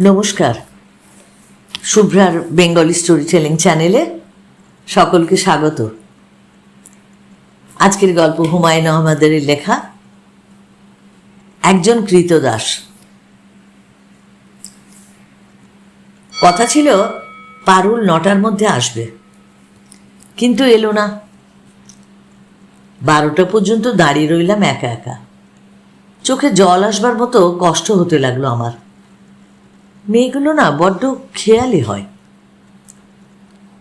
নমস্কার। শুভ্রার Bengali story telling চ্যানেলে সকলকে স্বাগত। আজকের গল্প হুমায়ুন আহমেদের লেখা, একজন কৃতদাস। কথা ছিল, পারুল নটার মধ্যে আসবে। কিন্তু এলো না। বারোটা পর্যন্ত দাঁড়িয়ে রইলাম একা একা। চোখে জল আসবার মতো কষ্ট হতে লাগল আমার। মেয়েগুলো না বড্ড খেয়ালি হয়।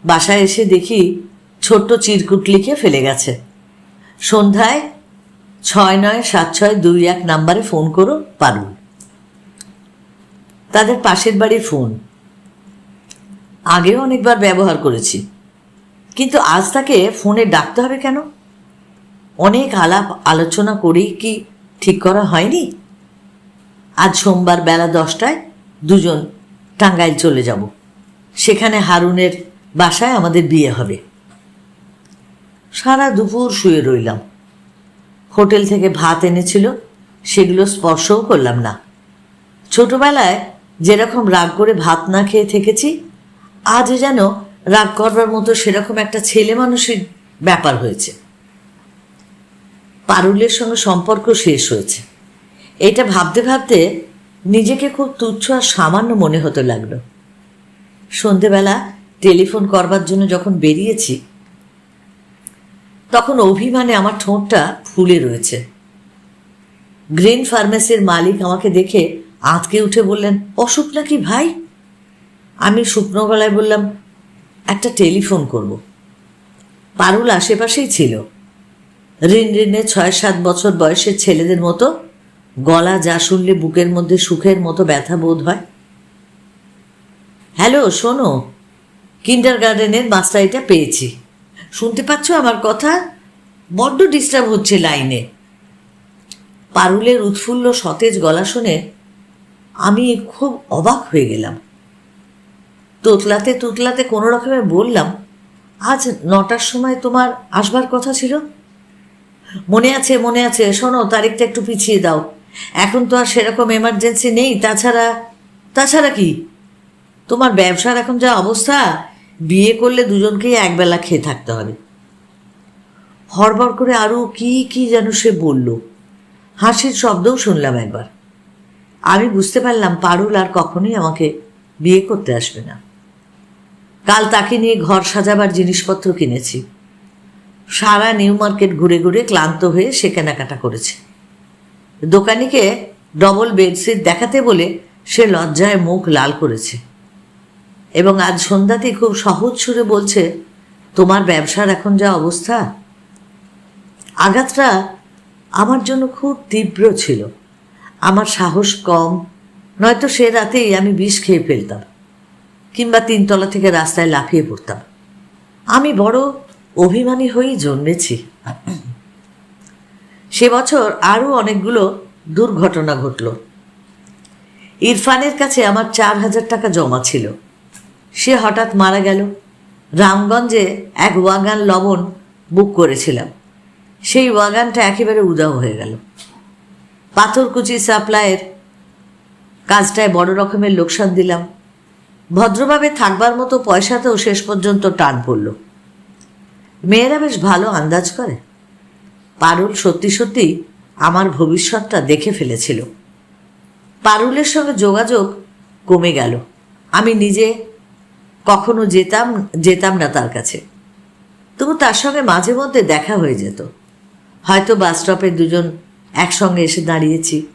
বাসায় এসে দেখি ছোট্ট চিরকুট লিখে ফেলে গেছে। সন্ধ্যায় ছয় নয় সাত ছয় দুই এক নাম্বারে ফোন করো, পারুল। তাদের পাশের বাড়ির ফোন। আগেও অনেকবার ব্যবহার করেছি। কিন্তু আজ তাকে ফোনে ডাকতে হবে কেন? অনেক আলাপ আলোচনা করেই কি ঠিক করা হয়নি? আজ সোমবার বেলা দশটায় দুজন টাঙ্গাইল চলে যাব। সেখানে হারুনের বাসায় আমাদের বিয়ে হবে। সারা দুপুর শুয়ে রইলাম। হোটেল থেকে ভাত এনেছিল, সেগুলো স্পর্শও করলাম না। ছোটবেলায় যেরকম রাগ করে ভাত না খেয়ে থেকেছি আজ যেন রাগ করবার মতো সেরকম একটা ছেলে মানুষের ব্যাপার হয়েছে। পারুলের সঙ্গে সম্পর্ক শেষ হয়েছে। এটা ভাবতে ভাবতে নিজেকে খুব তুচ্ছ আর সামান্য মনে হতে লাগল। সন্ধেবেলা টেলিফোন করবার জন্য যখন বেরিয়েছি, তখন অভিমানে আমার ঠোঁটটা ফুলে রয়েছে। গ্রিন ফার্মেসির মালিক আমাকে দেখে আঁতকে উঠে বললেন, অসুখ নাকি ভাই? আমি শুকনো গলায় বললাম, একটা টেলিফোন করব। পারুল আশেপাশেই ছিল। ঋণ ঋণে ছয় সাত বছর বয়সের ছেলেদের মতো গলা যা শুনলে বুকের মধ্যে সুখের মতো ব্যথা বোধ হয়। হ্যালো, শোনো কিন্ডার গার্ডেনের মাস্টারিটা পেয়েছি। শুনতে পাচ্ছ আমার কথা? বড্ড ডিস্টার্ব হচ্ছে লাইনে। পারুলের উৎফুল্ল সতেজ গলা শুনে আমি খুব অবাক হয়ে গেলাম। তোতলাতে তুতলাতে কোনো রকমে বললাম, আজ নটার সময় তোমার আসবার কথা ছিল? মনে আছে মনে আছে। শোনো, তারিখটা একটু পিছিয়ে দাও। এখন তো আর সেরকম এমার্জেন্সি নেই। তাছাড়া তাছাড়া কি? তোমার ব্যবসার এখন যা অবস্থা, বিয়ে করলে দুজনকেই একবেলা খেয়ে থাকতে হবে। হড়বড় করে আরও কি কি যেন সে বলল। হাসির শব্দও শুনলাম একবার। আমি বুঝতে পারলাম পারুল আর কখনোই আমাকে বিয়ে করতে আসবে না। কাল তাকে নিয়ে ঘর সাজাবার জিনিসপত্র কিনেছি। সারা নিউ মার্কেট ঘুরে ঘুরে ক্লান্ত হয়ে সে কেনাকাটা করেছে। দোকানিকে ডবল বেডশিট দেখাতে বলে সে লজ্জায় মুখ লাল করেছে। এবং আজ সন্ধ্যাতেই খুব সহজ সুরে বলছে, তোমার ব্যবসার এখন যা অবস্থা? আঘাতটা আমার জন্য খুব তীব্র ছিল। আমার সাহস কম, নয়তো সে রাতেই আমি বিষ খেয়ে ফেলতাম, কিংবা তিনতলা থেকে রাস্তায় লাফিয়ে পড়তাম। আমি বড় অভিমানী হয়েই জন্মেছি। সে বছর আরও অনেকগুলো দুর্ঘটনা ঘটল। ইরফানের কাছে আমার চার হাজার টাকা জমা ছিল। সে হঠাৎ মারা গেল। রামগঞ্জে এক ওয়াগান লবণ বুক করেছিলাম। সেই ওয়াগানটা একেবারে উদাও হয়ে গেল। পাথরকুচি সাপ্লাইয়ের কাজটায় বড় রকমের লোকসান দিলাম। ভদ্রভাবে থাকবার মতো পয়সাতেও শেষ পর্যন্ত টান পড়ল। মেয়েরা বেশ ভালো আন্দাজ করে। পারুল সত্যি সত্যি আমার ভবিষ্যৎটা দেখে ফেলেছিল। পারুলের সঙ্গে যোগাযোগ কমে গেল। আমি নিজে কখনো যেতাম যেতাম না তার কাছে। তবু তার সঙ্গে মাঝে মধ্যে দেখা হয়ে যেত। হয়তো বাস স্টপে দুজন একসঙ্গে এসে দাঁড়িয়েছি।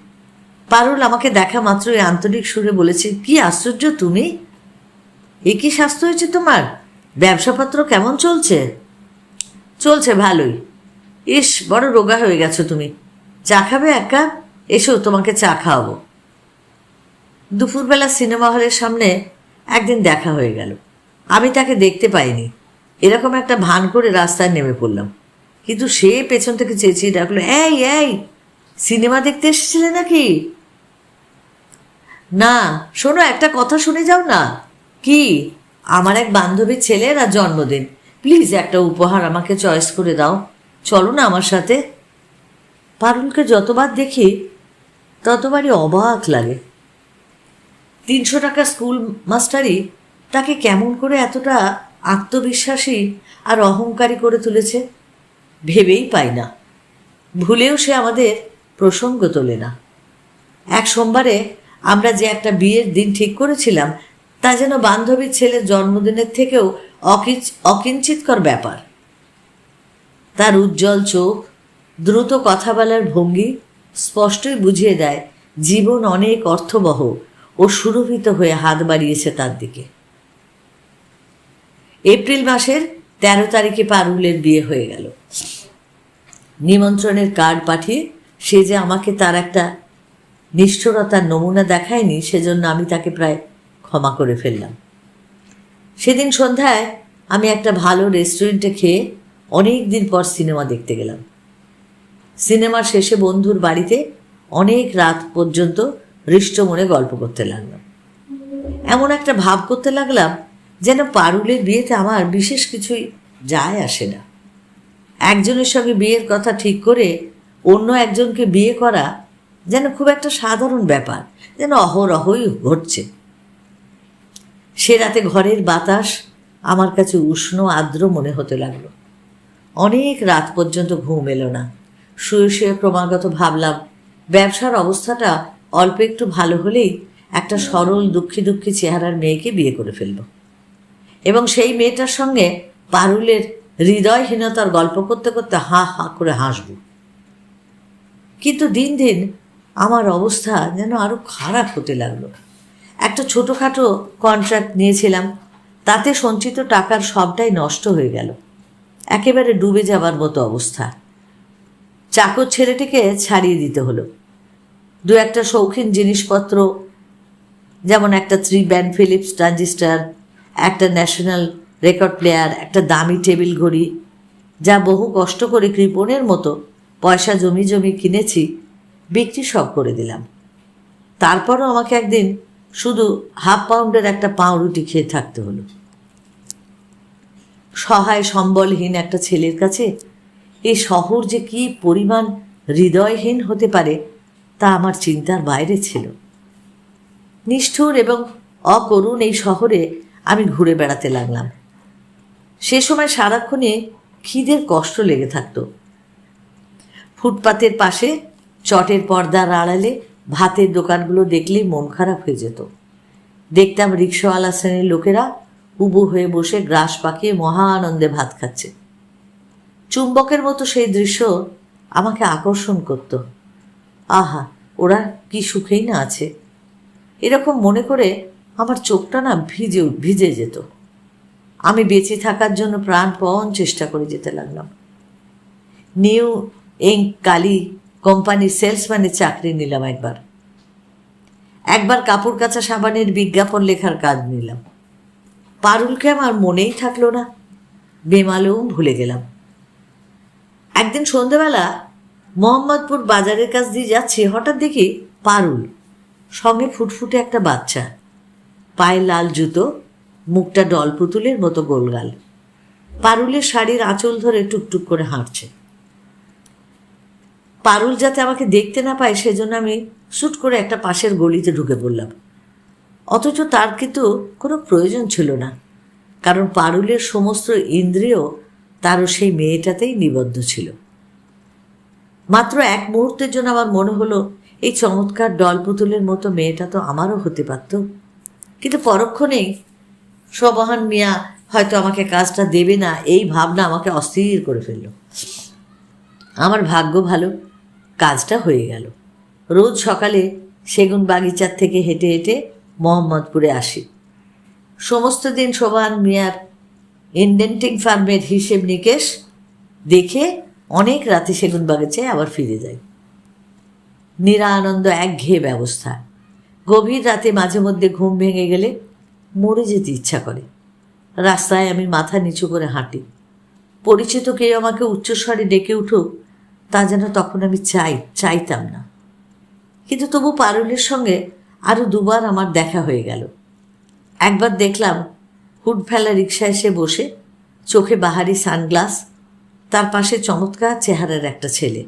পারুল আমাকে দেখা মাত্রই আন্তরিক সুরে বলেছে, কি আশ্চর্য তুমি? এ কি স্বাস্থ্য হয়েছে তোমার? ব্যবসাপত্র কেমন চলছে? চলছে, ভালোই। ইস, বড় রোগা হয়ে গেছো তুমি। চা খাবে এক কাপ? এসো, তোমাকে চা খাওয়াবো। দুপুরবেলা সিনেমা হলের সামনে একদিন দেখা হয়ে গেল। আমি তাকে দেখতে পাইনি। এরকম একটা ভান করে রাস্তায় নেমে পড়লাম। কিন্তু সে পেছন থেকে চেঁচিয়ে ডাকলো, এই এই, সিনেমা দেখতে এসেছিলে নাকি? না, শোনো, একটা কথা শুনে যাও না। কি? আমার এক বান্ধবীর ছেলের আর জন্মদিন। প্লিজ একটা উপহার আমাকে চয়েস করে দাও। চলো না আমার সাথে। পারুলকে যতবার দেখি, ততবারই অবাক লাগে। তিনশো টাকা স্কুল মাস্টারই তাকে কেমন করে এতটা আত্মবিশ্বাসী আর অহংকারী করে তুলেছে, ভেবেই পাই না। ভুলেও সে আমাদের প্রসঙ্গ তোলে না। এক সোমবারে আমরা যে একটা বিয়ের দিন ঠিক করেছিলাম, তা যেন বান্ধবীর ছেলের জন্মদিনের থেকেও অকিঞ্চ অকিঞ্চিতকর ব্যাপার। তার উজ্জ্বল চোখ, দ্রুত কথা বলার ভঙ্গি স্পষ্টই বুঝিয়ে দেয়, জীবন অনেক অর্থবহ ও সুরভিত হয়ে হাত বাড়িয়েছে তার দিকে। এপ্রিল মাসের তেরো তারিখে পারুলের বিয়ে হয়ে গেল। নিমন্ত্রণের কার্ড পাঠিয়ে সে যে আমাকে তার একটা নিষ্ঠুরতার নমুনা দেখায়নি, সেজন্য আমি তাকে প্রায় ক্ষমা করে ফেললাম। সেদিন সন্ধ্যায় আমি একটা ভালো রেস্টুরেন্টে খেয়ে অনেক দিন পর সিনেমা দেখতে গেলাম। সিনেমার শেষে বন্ধুর বাড়িতে অনেক রাত পর্যন্ত হৃষ্ট মনে গল্প করতে লাগলাম। এমন একটা ভাব করতে লাগলাম যেন পারুলের বিয়েতে আমার বিশেষ কিছুই যায় আসে না। একজনের সঙ্গে বিয়ের কথা ঠিক করে অন্য একজনকে বিয়ে করা যেন খুব একটা সাধারণ ব্যাপার, যেন অহরহই ঘটছে। সে রাতে ঘরের বাতাস আমার কাছে উষ্ণ, আর্দ্র মনে হতে লাগল। অনেক রাত পর্যন্ত ঘুম এলো না। শুয়ে শুয়ে ক্রমাগত ভাবলাম, ব্যবসার অবস্থাটা অল্প একটু ভালো হলেই একটা সরল দুঃখী দুঃখী চেহারার মেয়েকে বিয়ে করে ফেলব। এবং সেই মেয়েটার সঙ্গে পারুলের হৃদয়হীনতার গল্প করতে করতে হা হা করে হাসব। কিন্তু দিন দিন আমার অবস্থা যেন আরও খারাপ হতে লাগল। একটা ছোটোখাটো কন্ট্রাক্ট নিয়েছিলাম, তাতে সঞ্চিত টাকার সবটাই নষ্ট হয়ে গেল। একেবারে ডুবে যাবার মতো অবস্থা। চাকর ছেলেটিকে ছাড়িয়ে দিতে হলো। দু একটা শৌখিন জিনিসপত্র, যেমন একটা থ্রি ব্যান্ড ফিলিপস ট্রানজিস্টার একটা ন্যাশনাল রেকর্ড প্লেয়ার একটা দামি টেবিল ঘড়ি, যা বহু কষ্ট করে কৃপণের মতো পয়সা জমি জমি কিনেছি, বিক্রি সব করে দিলাম। তারপরও আমাকে একদিন শুধু হাফ পাউন্ডের একটা পাউরুটি খেয়ে থাকতে হলো। সহায় সম্বলহীন একটা ছেলের কাছে এই শহর যে কি পরিমাণ হৃদয়হীন হতে পারে তা আমার চিন্তার বাইরে ছিল। নিষ্ঠুর এবং অকরুণ এই শহরে আমি ঘুরে বেড়াতে লাগলাম। সে সময় সারাক্ষণে খিদের কষ্ট লেগে থাকত। ফুটপাতের পাশে চটের পর্দার আড়ালে ভাতের দোকানগুলো দেখলেই মন খারাপ হয়ে যেত। দেখতাম রিক্সাওয়ালা শ্রেণির লোকেরা উবু হয়ে বসে গ্রাস পাকিয়ে মহা আনন্দে ভাত খাচ্ছে। চুম্বকের মতো সেই দৃশ্য আমাকে আকর্ষণ করত। আহা, ওরা কি সুখেই না আছে। এরকম মনে করে আমার চোখটা না ভিজে ভিজে যেত। আমি বেঁচে থাকার জন্য প্রাণপণ চেষ্টা করে যেতে লাগলাম। নিউ ইঙ্ক কালি কোম্পানির সেলসম্যানের চাকরি নিলাম একবার। একবার কাপড় কাচা সাবানের বিজ্ঞাপন লেখার কাজ নিলাম। পারুলকে আমার মনেই থাকল না। বেমালেও ভুলে গেলাম। একদিন সন্ধেবেলা মোহাম্মদপুর বাজারের কাছ দিয়ে যাচ্ছি, হঠাৎ দেখি পারুল, সঙ্গে ফুটফুটে একটা বাচ্চা। পায়ে লাল জুতো, মুখটা ডল পুতুলের মতো গোলগাল। পারুলের শাড়ির আঁচল ধরে টুকটুক করে হাঁটছে। পারুল যাতে আমাকে দেখতে না পায়, সেজন্য আমি শ্যুট করে একটা পাশের গলিতে ঢুকে পড়লাম। অথচ তার কিন্তু কোনো প্রয়োজন ছিল না। কারণ পারুলের সমস্ত ইন্দ্রিয় তারও সেই মেয়েটাতেই নিবদ্ধ ছিল। মাত্র এক মুহূর্তের জন্য আমার মনে হলো, এই চমৎকার ডল পুতুলের মতো মেয়েটা তো আমারও হতে পারত। কিন্তু পরক্ষণেই সবহান মিয়া হয়তো আমাকে কাজটা দেবে না, এই ভাবনা আমাকে অস্থির করে ফেলল। আমার ভাগ্য ভালো, কাজটা হয়ে গেল। রোজ সকালে সেগুন বাগিচার থেকে হেঁটে হেঁটে মোহাম্মদপুরে আসি। সমস্ত দিন শোভান মিয়ার ইন্ডেন্টিং ফার্মের হিসেব নিকেশ দেখে অনেক রাতে সেগুন বাগিচায় আবার ফিরে যাই নিরানন্দ একঘেয়ে ব্যবস্থা। গভীর রাতে মাঝে মধ্যে ঘুম ভেঙে গেলে মরে যেতে ইচ্ছা করে। রাস্তায় আমি মাথা নিচু করে হাঁটি। পরিচিত কেউ আমাকে উচ্চস্বরে ডেকে উঠুক, তা যেন তখন আমি চাই, চাইতাম না। কিন্তু তবু পারুলের সঙ্গে আরও দুবার আমার দেখা হয়ে গেল। একবার দেখলাম হুট ফেলা রিক্সা এসে বসে, চোখে বাহারি সানগ্লাস, তার পাশে চমৎকার চেহারার একটা ছেলে।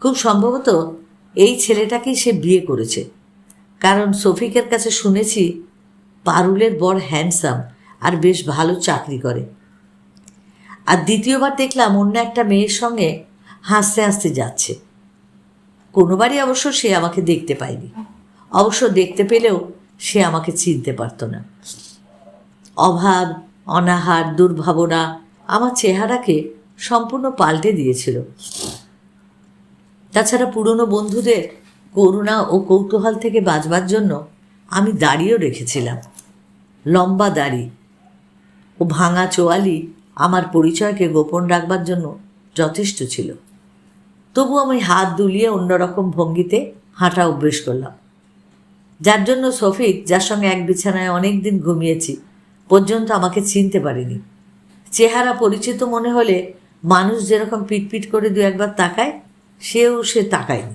খুব সম্ভবত এই ছেলেটাকেই সে বিয়ে করেছে। কারণ সফিকের কাছে শুনেছি পারুলের বর হ্যান্ডসাম আর বেশ ভালো চাকরি করে। আর দ্বিতীয়বার দেখলাম অন্য একটা মেয়ের সঙ্গে হাসতে হাসতে যাচ্ছে। কোনোবারই অবশ্য সে আমাকে দেখতে পায়নি। অবশ্য দেখতে পেলেও সে আমাকে চিনতে পারতো না। অভাব, অনাহার, দুর্ভাবনা আমার চেহারাকে সম্পূর্ণ পাল্টে দিয়েছিল। তাছাড়া পুরনো বন্ধুদের করুণা ও কৌতূহল থেকে বাঁচবার জন্য আমি দাড়িও রেখেছিলাম। লম্বা দাড়ি ও ভাঙা চোয়ালি আমার পরিচয়কে গোপন রাখবার জন্য যথেষ্ট ছিল। তবু আমি হাত দুলিয়ে অন্যরকম ভঙ্গিতে হাঁটা অভ্যেস করলাম। যার জন্য সফিক যার সঙ্গে এক বিছানায় অনেক দিন ঘুমিয়েছি, পর্যন্ত আমাকে চিনতে পারেনি। চেহারা পরিচিত মনে হলে মানুষ যেরকম পিটপিট করে দু একবার তাকায়, সেও সে তাকায়নি।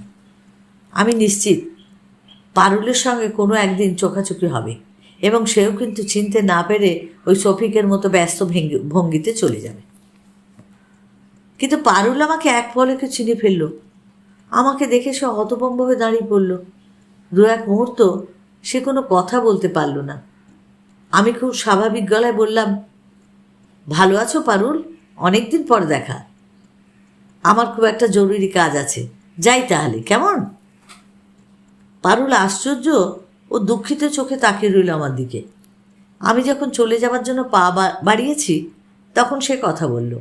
আমি নিশ্চিত, পারুলের সঙ্গে কোনো একদিন চোখাচোখি হবে এবং সেও কিন্তু চিনতে না পেরে ওই সফিকের মতো ব্যস্ত ভেঙ্গি- ভঙ্গিতে চলে যাবে। কিন্তু পারুল আমাকে এক পলকে চিনে ফেলল। আমাকে দেখে সে হতভম্ব হয়ে দাঁড়িয়ে পড়ল। দু এক মুহূর্ত সে কোনো কথা বলতে পারল না। আমি খুব স্বাভাবিক গলায় বললাম, ভালো আছো পারুল? অনেকদিন পর দেখা। আমার খুব একটা জরুরি কাজ আছে। যাই তাহলে, কেমন? পারুল আশ্চর্য ও দুঃখিত চোখে তাকিয়ে রইল আমার দিকে। আমি যখন চলে যাবার জন্য পা বাড়িয়েছি, তখন সে কথা বলল,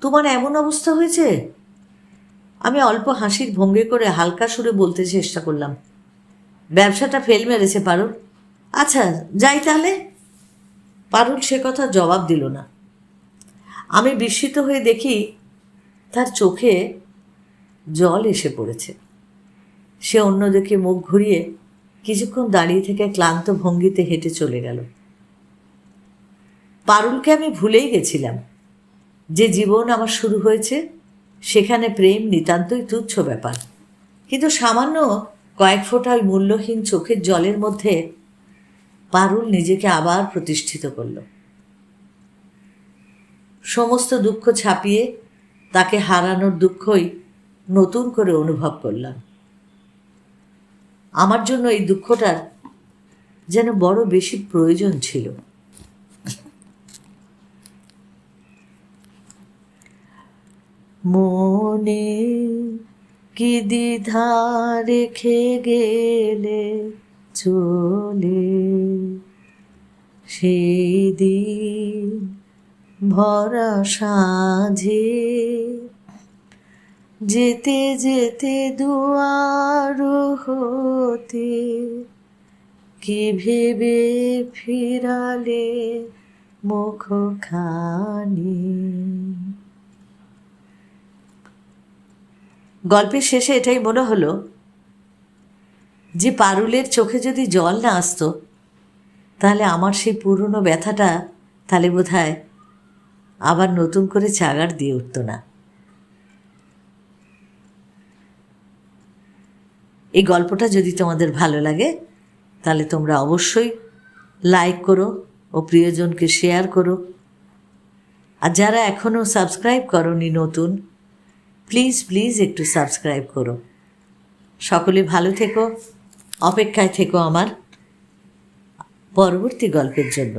তোমার এমন অবস্থা হয়েছে? আমি অল্প হাসির ভঙ্গি করে হালকা সুরে বলতে চেষ্টা করলাম ব্যবসাটা ফেল মেরেছে পারুল। আচ্ছা যাই তাহলে। পারুল সে কথা জবাব দিল না। আমি বিস্মিত হয়ে দেখি তার চোখে জল এসে পড়েছে। সে অন্যদিকে মুখ ঘুরিয়ে কিছুক্ষণ দাঁড়িয়ে থেকে ক্লান্ত ভঙ্গিতে হেঁটে চলে গেল। পারুলকে আমি ভুলেই গেছিলাম। যে জীবন আমার শুরু হয়েছে, সেখানে প্রেম নিতান্তই তুচ্ছ ব্যাপার। কিন্তু সামান্য কয়েক ফোঁটা ওই মূল্যহীন চোখের জলের মধ্যে পারুল নিজেকে আবার প্রতিষ্ঠিত করল। সমস্ত দুঃখ ছাপিয়ে তাকে হারানোর দুঃখই নতুন করে অনুভব করলাম। আমার জন্য এই দুঃখটার যেন বড় বেশি প্রয়োজন ছিল। মনে কি দ্বিধা রেখে গেলে চলে? সেই দিন ভরা সাঁঝে যেতে যেতে দুয়ার হতে কি ভেবে ফিরালে মুখখানি? গল্পের শেষে এটাই মনে হলো যে পারুলের চোখে যদি জল না আসতো, তাহলে আমার সেই পুরনো ব্যথাটা তাহলে বোধ আবার নতুন করে চাগার দিয়ে উঠতো না। এই গল্পটা যদি তোমাদের ভালো লাগে, তাহলে তোমরা অবশ্যই লাইক করো ও প্রিয়জনকে শেয়ার করো। আর যারা এখনও সাবস্ক্রাইব করনি নতুন প্লিজ প্লিজ একটু সাবস্ক্রাইব করো। সকলে ভালো থেকো অপেক্ষায় থেকো আমার পরবর্তী গল্পের জন্য।